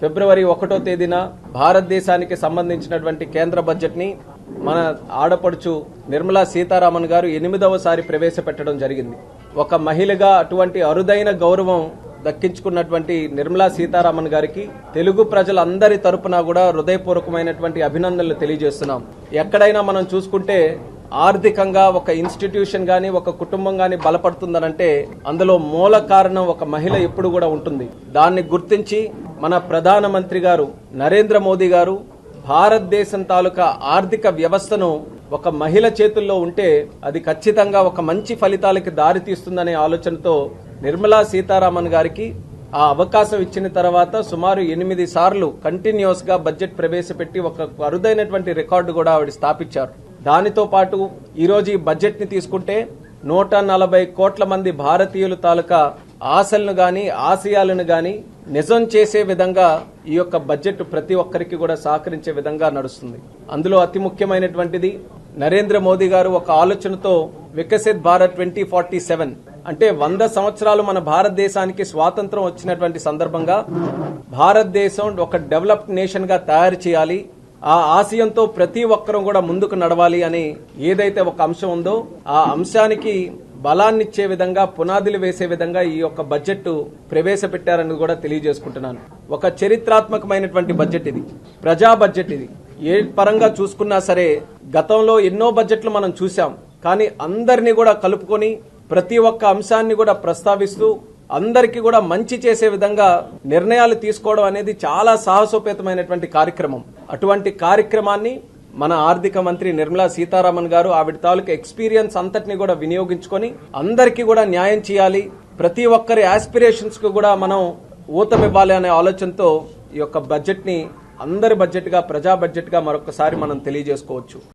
ఫిబ్రవరి ఒకటో తేదీన భారతదేశానికి సంబంధించినటువంటి కేంద్ర బడ్జెట్ని మన ఆడపడుచు నిర్మలా సీతారామన్ గారు ఎనిమిదవసారి ప్రవేశపెట్టడం జరిగింది. ఒక మహిళగా అటువంటి అరుదైన గౌరవం దక్కించుకున్నటువంటి నిర్మలా సీతారామన్ గారికి తెలుగు ప్రజలందరి తరపున కూడా హృదయపూర్వకమైనటువంటి అభినందనలు తెలియజేస్తున్నాం. ఎక్కడైనా మనం చూసుకుంటే ఆర్థికంగా ఒక ఇన్స్టిట్యూషన్ కానీ ఒక కుటుంబం కానీ బలపడుతుందనంటే అందులో మూల కారణం ఒక మహిళ ఎప్పుడు కూడా ఉంటుంది. దాన్ని గుర్తించి మన ప్రధానమంత్రి గారు నరేంద్ర మోదీ గారు భారతదేశం తాలూకా ఆర్థిక వ్యవస్థను ఒక మహిళ చేతుల్లో ఉంటే అది ఖచ్చితంగా ఒక మంచి ఫలితాలకి దారితీస్తుందనే ఆలోచనతో నిర్మలా సీతారామన్ గారికి ఆ అవకాశం ఇచ్చిన తర్వాత సుమారు ఎనిమిది సార్లు కంటిన్యూస్గా బడ్జెట్ ప్రవేశపెట్టి ఒక అరుదైనటువంటి రికార్డు కూడా ఆవిడ స్థాపించారు. దానితో పాటు ఈరోజు ఈ బడ్జెట్ని తీసుకుంటే నూట నలభై కోట్ల మంది భారతీయుల తాలూకా ఆశలను గాని ఆశయాలను గాని నిజం చేసే విధంగా ఈ యొక్క బడ్జెట్ ప్రతి ఒక్కరికి కూడా సహకరించే విధంగా నడుస్తుంది. అందులో అతి ముఖ్యమైనటువంటిది నరేంద్ర మోదీ గారు ఒక ఆలోచనతో Viksit Bharat twenty forty seven అంటే వంద సంవత్సరాలు మన భారతదేశానికి స్వాతంత్రం వచ్చినటువంటి సందర్భంగా భారతదేశం ఒక డెవలప్డ్ నేషన్గా తయారు చేయాలి. ఆ ఆశయంతో ప్రతి ఒక్కరూ కూడా ముందుకు నడవాలి అని ఏదైతే ఒక అంశం ఉందో ఆ అంశానికి బలాన్నిచ్చే విధంగా పునాదులు వేసే విధంగా ఈ యొక్క బడ్జెట్ ప్రవేశపెట్టారని కూడా తెలియజేసుకుంటున్నాను. ఒక చరిత్రాత్మకమైనటువంటి బడ్జెట్ ఇది. ప్రజా బడ్జెట్ ఇది. ఏ పరంగా చూసుకున్నా సరే గతంలో ఎన్నో బడ్జెట్లు మనం చూసాం కానీ అందరినీ కూడా కలుపుకొని ప్రతి ఒక్క అంశాన్ని కూడా ప్రస్తావిస్తూ అందరికీ కూడా మంచి చేసే విధంగా నిర్ణయాలు తీసుకోవడం అనేది చాలా సాహసోపేతమైనటువంటి కార్యక్రమం. అటువంటి కార్యక్రమాన్ని మన ఆర్థిక మంత్రి నిర్మలా సీతారామన్ గారు ఆవిడ తాలూకు ఎక్స్పీరియన్స్ అంతటిని కూడా వినియోగించుకొని అందరికీ కూడా న్యాయం చేయాలి. ప్రతి ఒక్కరి ఆస్పిరేషన్స్కు కూడా మనం ఊతమివ్వాలి అనే ఆలోచనతో ఈ యొక్క బడ్జెట్ని అందరి బడ్జెట్గా ప్రజా బడ్జెట్గా మరొకసారి మనం తెలియజేసుకోవచ్చు.